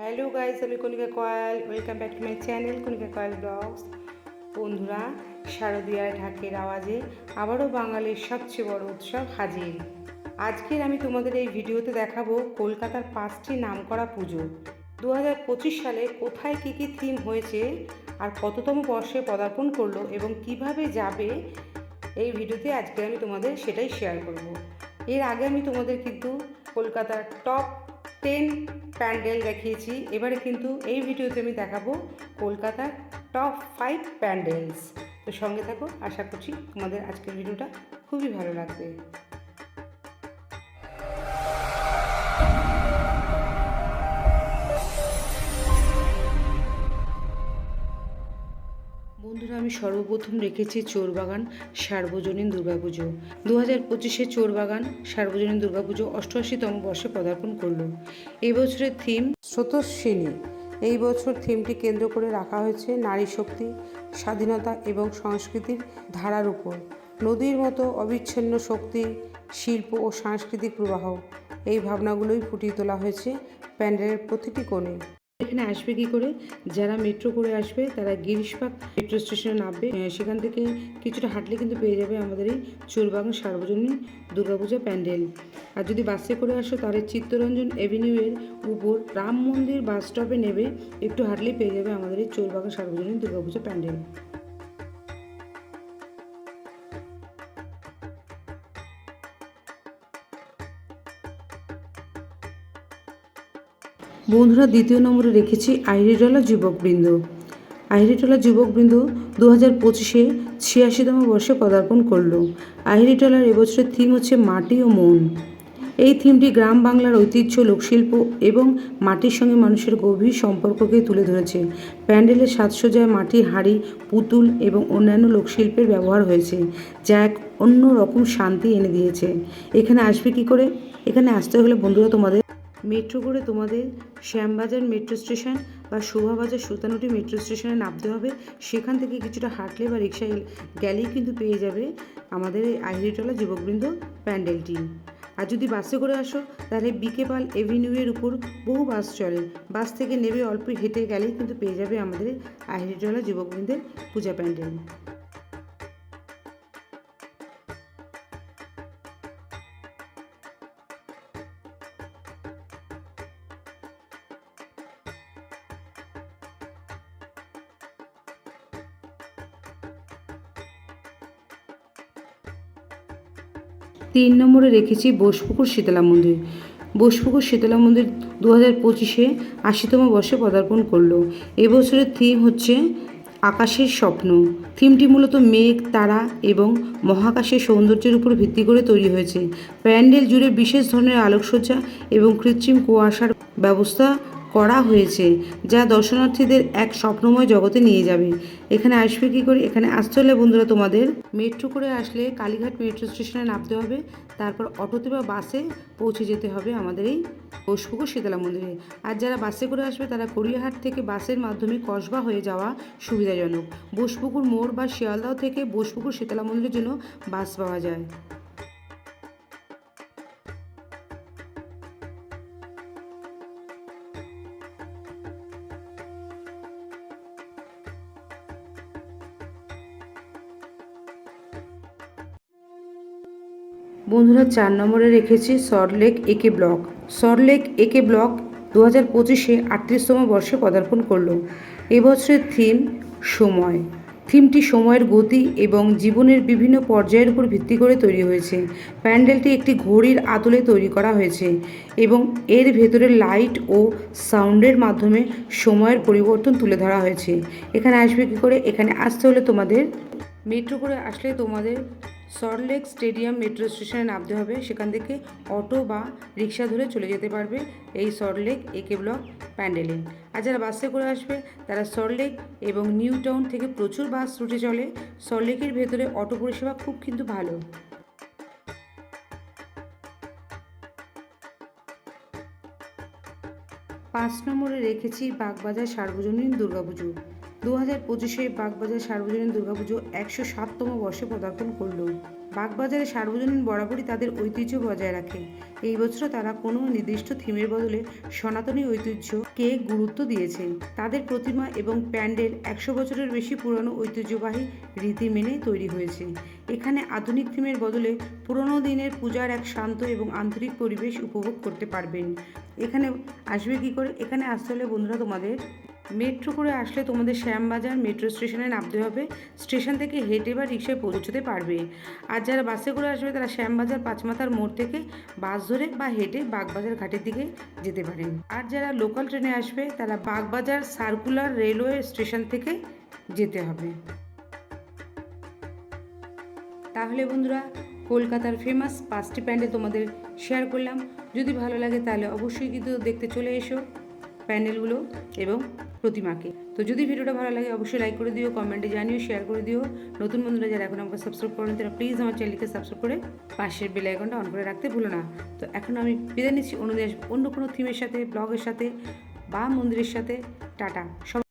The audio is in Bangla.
হ্যালো গাইস, আমি Konika Koyal. Welcome back to my channel Konika Koyal vlogs. বন্ধুরা শারদীয়ার ঢাকের আওয়াজে আবারও বাঙালির সবচেয়ে বড় উৎসব হাজির। আজকের আমি তোমাদের এই ভিডিওতে দেখাবো কলকাতার পাঁচটি নামকরা পুজো। দু হাজার পঁচিশ সালে কোথায় কী কী থিম হয়েছে আর কততম বর্ষে পদার্পণ করল এবং কীভাবে যাবে এই ভিডিওতে আজকে আমি তোমাদের সেটাই শেয়ার করব। এর আগে আমি তোমাদের কিন্তু কলকাতার টপ টেন প্যান্ডেল দেখিয়েছি। এবারে কিন্তু এই ভিডিওতে আমি দেখাবো কলকাতার টপ ফাইভ প্যান্ডেলস তো সঙ্গে থাকো, আশা করছি তোমাদের আজকের ভিডিওটা খুবই ভালো লাগবে। আমি সর্বপ্রথম রেখেছি চোরবাগান সার্বজনীন দুর্গাপুজো। দু হাজার পঁচিশে চোরবাগান সার্বজনীন দুর্গাপুজো অষ্টআশিতম বর্ষে পদার্পণ করল। এই বছরের থিম স্রোতস্বিনী। এই বছর থিমটি কেন্দ্র করে রাখা হয়েছে নারী শক্তি, স্বাধীনতা এবং সংস্কৃতির ধারার উপর। নদীর মতো অবিচ্ছিন্ন শক্তি, শিল্প ও সাংস্কৃতিক প্রবাহ, এই ভাবনাগুলোই ফুটিয়ে তোলা হয়েছে প্যান্ডেলের প্রতিটি কোণে। এখানে আসবে কি করে? যারা মেট্রো করে আসবে, তারা গিরিশপাক মেট্রো স্টেশনে নামবে। সেখান থেকে কিছুটা হাঁটলে কিন্তু পেয়ে যাবে আমাদের এই চোরবাগান সার্বজনীন দুর্গাপূজা প্যান্ডেল। আর যদি বাসে করে আসো, তাহলে চিত্তরঞ্জন এভিনিউয়ের উপর রাম মন্দির বাস স্টপে নেবে। একটু হাঁটলেই পেয়ে যাবে আমাদের এই চোরবাগান সার্বজনীন দুর্গাপূজা প্যান্ডেল। বন্ধুরা দ্বিতীয় নম্বরে রেখেছি আইরিটলা যুবকবৃন্দ। আইরিটলা যুবকবৃন্দ দু হাজার পঁচিশে ছিয়াশিতম বর্ষে পদার্পণ করল। আইরিটলার এবছরের থিম হচ্ছে মাটি ও মন। এই থিমটি গ্রাম বাংলার ঐতিহ্য, লোকশিল্প এবং মাটির সঙ্গে মানুষের গভীর সম্পর্ককে তুলে ধরেছে। প্যান্ডেলের সাজসজ্জায় মাটির হাঁড়ি, পুতুল এবং অন্যান্য লোকশিল্পের ব্যবহার হয়েছে, যা এক অন্য রকম শান্তি এনে দিয়েছে। এখানে আসবে কি করে? এখানে আসতে হলে বন্ধুরা তোমাদের মেট্রো করে তোমাদের শ্যামবাজার মেট্রো স্টেশন বা শোভাবাজার সুতানুটি মেট্রো স্টেশনে নামতে হবে। সেখান থেকে কিছুটা হাঁটলে বা রিক্সায় গেলেই কিন্তু পেয়ে যাবে আমাদের এই আহিরিটলা যুবকবৃন্দ প্যান্ডেলটি আর যদি বাসে করে আসো, তাহলে বিকেপাল এভিনিউয়ের উপর বহু বাস চলে। বাস থেকে নেবে অল্প হেঁটে গেলেই কিন্তু পেয়ে যাবে আমাদের আহিরিটলা যুবকবৃন্দের পূজা প্যান্ডেল। তিন নম্বরে রেখেছি বোসপুকুর শীতলা মন্দির। বোসপুকুর শীতলা মন্দির দু হাজার পঁচিশে আশিতম বর্ষে পদার্পণ করল। এবছরের থিম হচ্ছে আকাশের স্বপ্ন। থিমটি মূলত মেঘ, তারা এবং মহাকাশের সৌন্দর্যের উপর ভিত্তি করে তৈরি হয়েছে। প্যান্ডেল জুড়ে বিশেষ ধরনের আলোকসজ্জা এবং কৃত্রিম কুয়াশার ব্যবস্থা করা হয়েছে, যা দর্শনার্থীদের এক স্বপ্নময় জগতে নিয়ে যাবে। এখানে আসবে কী করে? এখানে আসতে হলে বন্ধুরা তোমাদের মেট্রো করে আসলে কালীঘাট মেট্রো স্টেশনে নামতে হবে, তারপর অটোতে বা বাসে পৌঁছে যেতে হবে আমাদের এই ঘোষপুকুর শীতলা মন্দিরে। আর যারা বাসে করে আসবে, তারা গড়িয়াহাট থেকে বাসের মাধ্যমে কসবা হয়ে যাওয়া সুবিধাজনক। বোসপুকুর মোড় বা শিয়ালদাহ থেকে বোসপুকুর শীতলা মন্দিরের জন্য বাস পাওয়া যায়। বন্ধুরা চার নম্বরে রেখেছি সল্টলেক একে ব্লক। সল্টলেক একে ব্লক দু হাজার পঁচিশে আটত্রিশতম বর্ষে পদার্পণ করল। এবছরের থিম সময়। থিমটি সময়ের গতি এবং জীবনের বিভিন্ন পর্যায়ের উপর ভিত্তি করে তৈরি হয়েছে। প্যান্ডেলটি একটি ঘড়ির আতলে তৈরি করা হয়েছে এবং এর ভেতরে লাইট ও সাউন্ডের মাধ্যমে সময়ের পরিবর্তন তুলে ধরা হয়েছে। এখানে আসবে কী করে? এখানে আসতে হলে তোমাদের, মেট্রো করে আসলে তোমাদের সল্টলেক স্টেডিয়াম মেট্রো স্টেশনে নামতে হবে। সেখান থেকে অটো বা রিক্সা ধরে চলে যেতে পারবে এই সল্টলেক একে ব্লক প্যান্ডেলে। আর যারা বাসে করে আসবে, তারা সল্টলেক এবং নিউ টাউন থেকে প্রচুর বাস রুটে চলে। সল্টলেকের ভেতরে অটো পরিষেবা খুব কিন্তু ভালো। পাঁচ নম্বরে রেখেছি বাগবাজার সার্বজনীন দুর্গাপুজো। দু হাজার পঁচিশে বাগবাজার সার্বজনীন দুর্গাপুজো একশো সাততম বর্ষে পদার্পণ করল। বাগবাজারে সার্বজনীন বরাবরই তাদের ঐতিহ্য বজায় রাখে। এই বছর তারা কোনো নির্দিষ্ট থিমের বদলে সনাতনী ঐতিহ্যকে গুরুত্ব দিয়েছে? তাদের প্রতিমা এবং প্যান্ডেল একশো বছরের বেশি পুরনো ঐতিহ্যবাহী রীতি মেনে তৈরি হয়েছে। এখানে আধুনিক থিমের বদলে পুরনো দিনের পূজার এক শান্ত এবং আন্তরিক পরিবেশ উপভোগ করতে পারবেন। এখানে আসবে কি করে? এখানে আসতে হলে বন্ধুরা তোমাদের মেট্রো করে আসলে তোমাদের শ্যামবাজার মেট্রো স্টেশনে নামতে হবে। স্টেশন থেকে হেঁটে বা রিক্সায় পৌঁছতে পারবে। আর যারা বাসে করে আসবে, তারা শ্যামবাজার পাঁচমাথার মোড় থেকে বাস ধরে বা হেঁটে বাগবাজার ঘাটের দিকে যেতে পারেন। আর যারা লোকাল ট্রেনে আসবে, তারা বাগবাজার সার্কুলার রেলওয়ে স্টেশন থেকে যেতে হবে। তাহলে বন্ধুরা, কলকাতার ফেমাস পাঁচটি প্যান্ডেল তোমাদের শেয়ার করলাম। যদি ভালো লাগে, তাহলে অবশ্যই কিন্তু দেখতে চলে এসো। প্যান্ডেলগুলো এবং প্রতিমাকে। তো যদি ভিডিওটা ভালো লাগে, অবশ্যই লাইক করে দিও কমেন্টে জানিও শেয়ার করে দিও। নতুন বন্ধুরা যারা এখন আমাকে সাবস্ক্রাইব করেন, তারা প্লিজ আমার চ্যানেলকে সাবস্ক্রাইব করে পাশের বেল আইকনটা অন করে রাখতে ভুলো না। তো এখন আমি বিদায় নিচ্ছি অন্য দেশ, অন্য কোনো থিমের সাথে ব্লগের সাথে বা মন্দিরের সাথে। টাটা। সব